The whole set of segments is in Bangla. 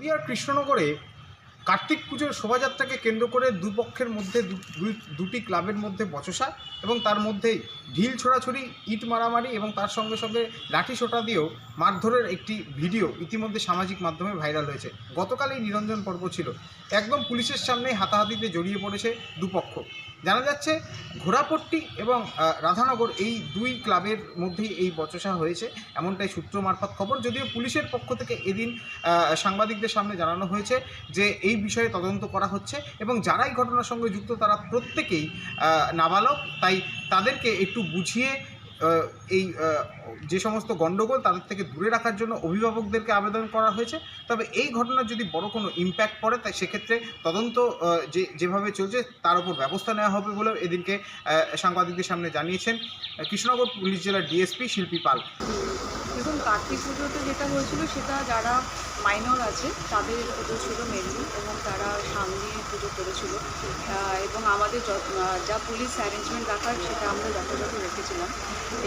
নদিয়ার কৃষ্ণনগরে কার্তিক পুজোর শোভাযাত্রাকে কেন্দ্র করে দুপক্ষের মধ্যে দুটি ক্লাবের মধ্যে বচসা এবং তার মধ্যেই ঢিল ছোড়াছুড়ি, ইট মারামারি এবং তার সঙ্গে সঙ্গে লাঠি সোটা দিয়েও মারধরের একটি ভিডিও ইতিমধ্যে সামাজিক মাধ্যমে ভাইরাল হয়েছে। গতকাল এই নিরঞ্জন পর্ব ছিল। একদম পুলিশের সামনেই হাতাহাতিতে জড়িয়ে পড়েছে দুপক্ষ। জানা যাচ্ছে ঘোড়াপট্টি এবং রাধানগর এই দুই ক্লাবের মধ্যেই এই বচসা হয়েছে। এমনটাই সূত্র মারফত খবর, যদিও পুলিশের পক্ষ থেকে এদিন সাংবাদিকদের সামনে জানানো হয়েছে যে এই বিষয়ে তদন্ত করা হচ্ছে এবং যারাই ঘটনার সঙ্গে যুক্ত তারা প্রত্যেকেই নাবালক। তাই তাদেরকে একটু বুঝিয়ে এই যে সমস্ত গণ্ডগোল তাদের থেকে দূরে রাখার জন্য অভিভাবকদেরকে আবেদন করা হয়েছে। তবে এই ঘটনার যদি বড় কোনো ইম্প্যাক্ট পড়ে, তাই সেক্ষেত্রে তদন্ত যে, যেভাবে চলছে তার উপর ব্যবস্থা নেওয়া হবে বলেও এদিনকে সাংবাদিকদের সামনে জানিয়েছেন কৃষ্ণনগর পুলিশ জেলার ডিএসপি শিল্পী পাল। দেখুন, কার্তিক পুজোতে যেটা হয়েছিল সেটা যারা মাইনর আছে, তাদের পুজো ছিল মেনলি এবং তারা সামনে করেছিল। এবং আমাদের যা পুলিশ অ্যারেঞ্জমেন্ট রাখার সেটা আমরা যথাযথ রেখেছিলাম।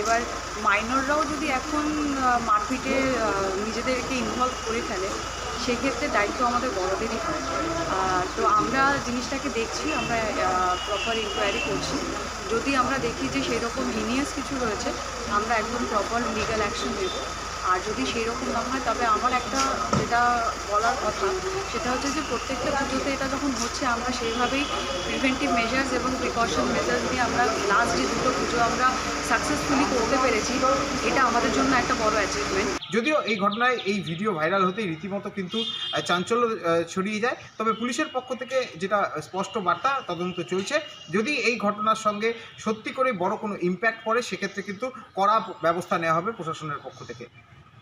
এবার মাইনররাও যদি এখন মারপিটে নিজেদেরকে ইনভলভ করে ফেলে, সেক্ষেত্রে দায়িত্ব আমাদের বড়দেরই হয়। তো আমরা জিনিসটাকে দেখছি, আমরা প্রপার ইনকোয়ারি করছি। যদি আমরা দেখি যে সেই রকম হিনিয়াস কিছু রয়েছে, আমরা একদম প্রপার লিগ্যাল অ্যাকশন নেব। আর যদি সেই রকম না হয়, তবে আমার একটা যেটা বলার কথা। সেটা হচ্ছে যে প্রত্যেকটা পুজোতে এটা যখন হচ্ছে, আমরা সেইভাবেই প্রিভেন্টিভ মেজার্স এবং প্রিকশন মেজার্স দিয়ে আমরা লাস্ট যে দুটো পুজো আমরা সাকসেসফুলি করতে পেরেছি, এটা আমাদের জন্য একটা বড় অ্যাচিভমেন্ট যদিও এই ঘটনায় এই ভিডিও ভাইরাল হতেই রীতিমতো কিন্তু চাঞ্চল্য ছড়িয়ে যায়। তবে পুলিশের পক্ষ থেকে যেটা স্পষ্ট বার্তা তদন্ত চলছে, যদি এই ঘটনার সঙ্গে সত্যি করে বড় কোনো ইম্প্যাক্ট পড়ে, সেক্ষেত্রে কিন্তু কড়া ব্যবস্থা নেওয়া হবে প্রশাসনের পক্ষ থেকে।